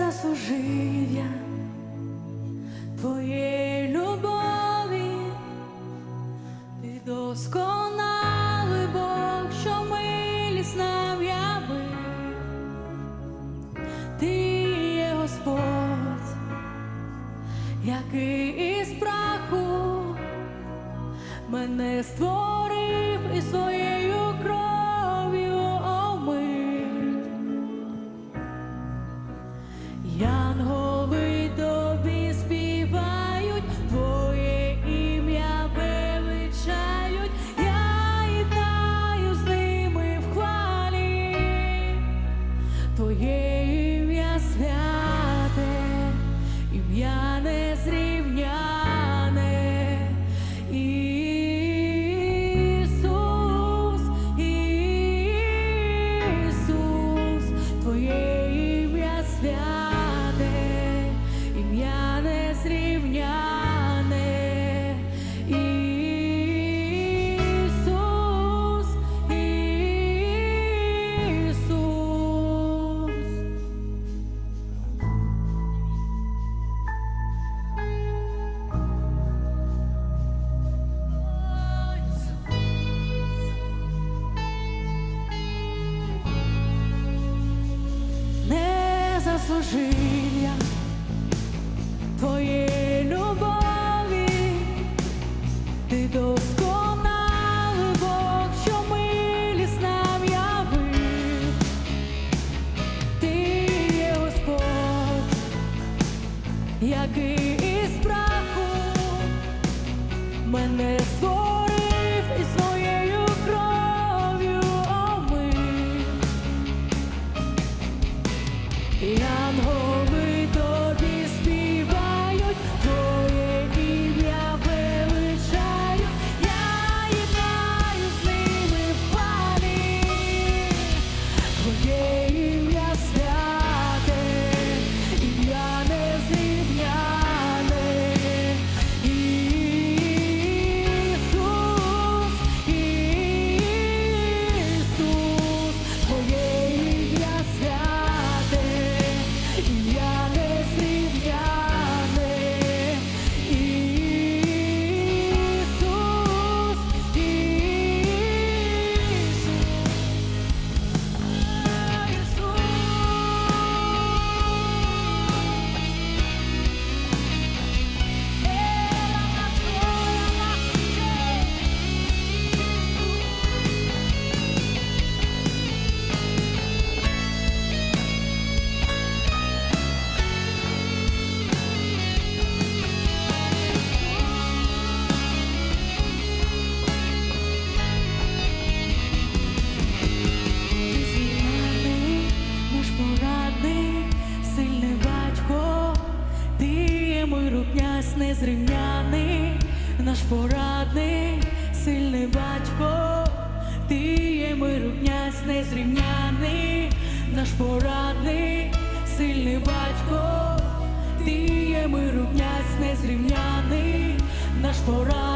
заслужив я твоєї любові, ти досконалий Бог, що милість нам явив, ти є Господь, який із праху мене створив. зусилля твоєї любові, ти досконалий Бог, що милість нам явив, ти є Господь, який із страху мене створив. again. незрівняний, наш порадний, сильний батько, ти є миру князь незрівняний, наш порадний, сильний батько, ти є миру князь незрівняний, наш порадний.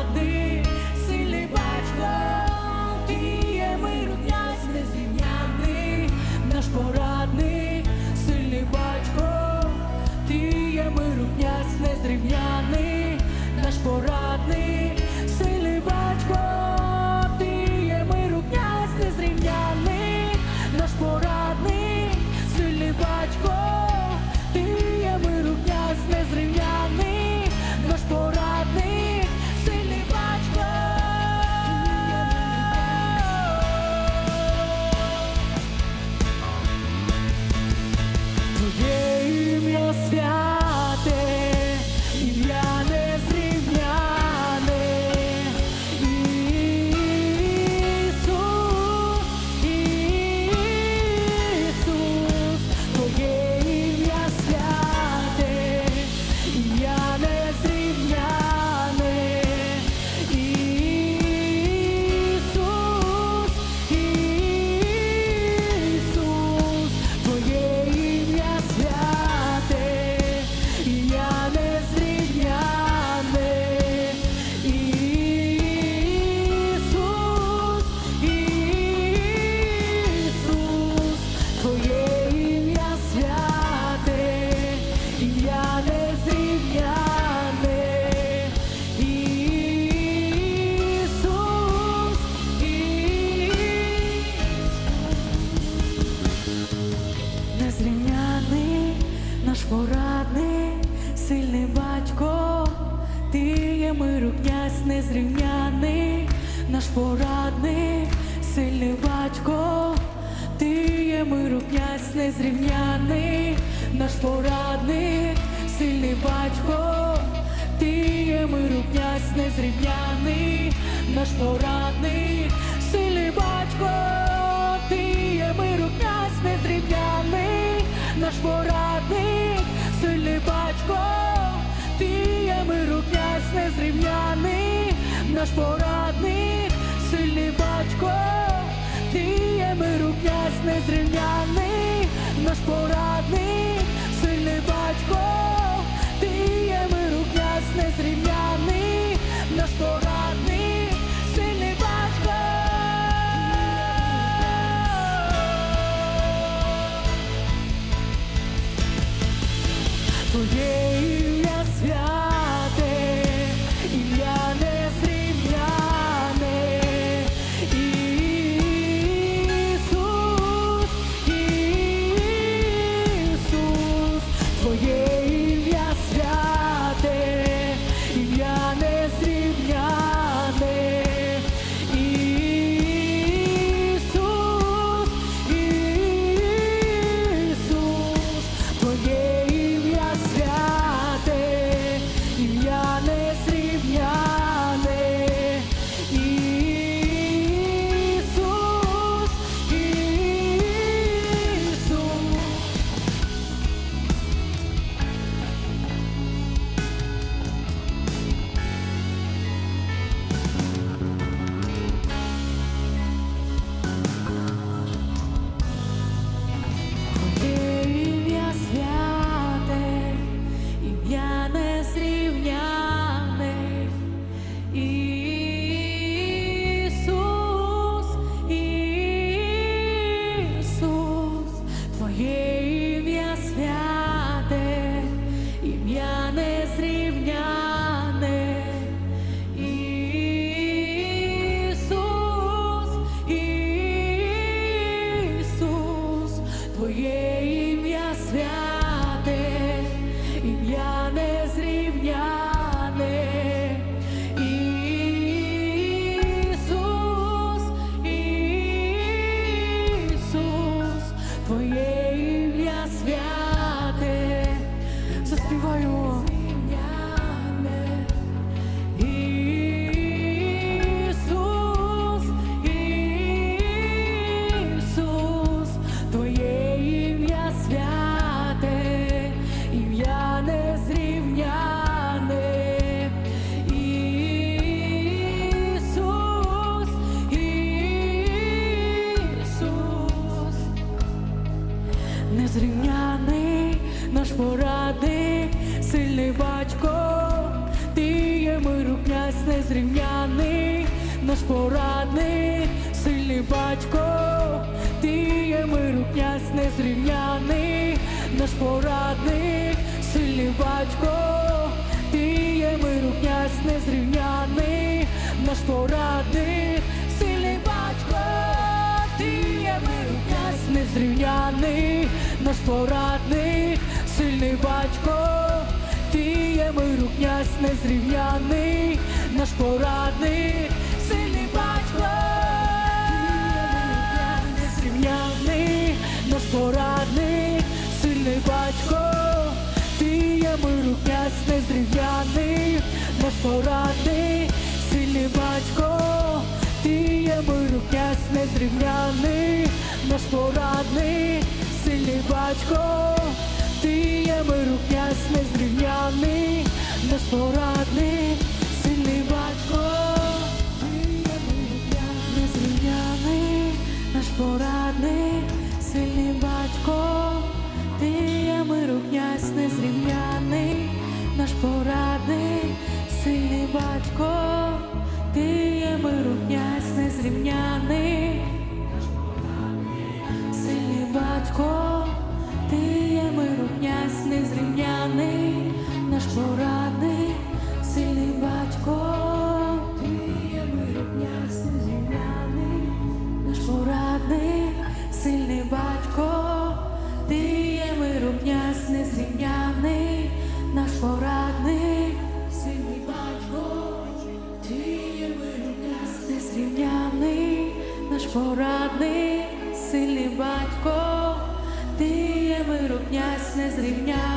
Є миру князь незрівняний, наш порадник, сильний батько, ти є миру князь незрівняний, наш порадник, сильний батько, ти є миру князь незрівняний, наш порадник, сильний батько, ти є миру князь незрівняний, наш порадник, сильний батько, наш порадник, сильний батько, ти є миру князь незрівняний, наш порадник, незрівняний наш порадник, сильний батько, ти є миру князь незрівняний, наш порадник, сильний батько, ти є миру князь незрівняний, наш порадник, сильний батько, ти є миру князь незрівняний, наш порадник, князь незрівняний, наш порадник, сильний батько, ти є миру князь незрівняний, наш порадник, сильний батько, незрівняний, наш порадник, сильний батько, ти є миру князь незрівняний, наш порадник, сильний батько, ти є миру князь незрівняний, наш порадник, сильний батько, ти є миру князь незрівняний, наш порадник, сильний батько, ти є миру князь незрівняний, наш порадник, сильний батько, ти є миру князь незрівняний, наш порадник, сильний батько, ти є миру князь незрівняний, незрівняний, наш порадний, сильний батько, Ти є ясний зім'яний, наш порадний, сильний батько, Ти є мироп'ясний, зрівняний, наш порадний, сильний батько, Ти є мироп'ясний, зрівняний, наш порадний, сильний батько. Ти є миру князь незрівняний.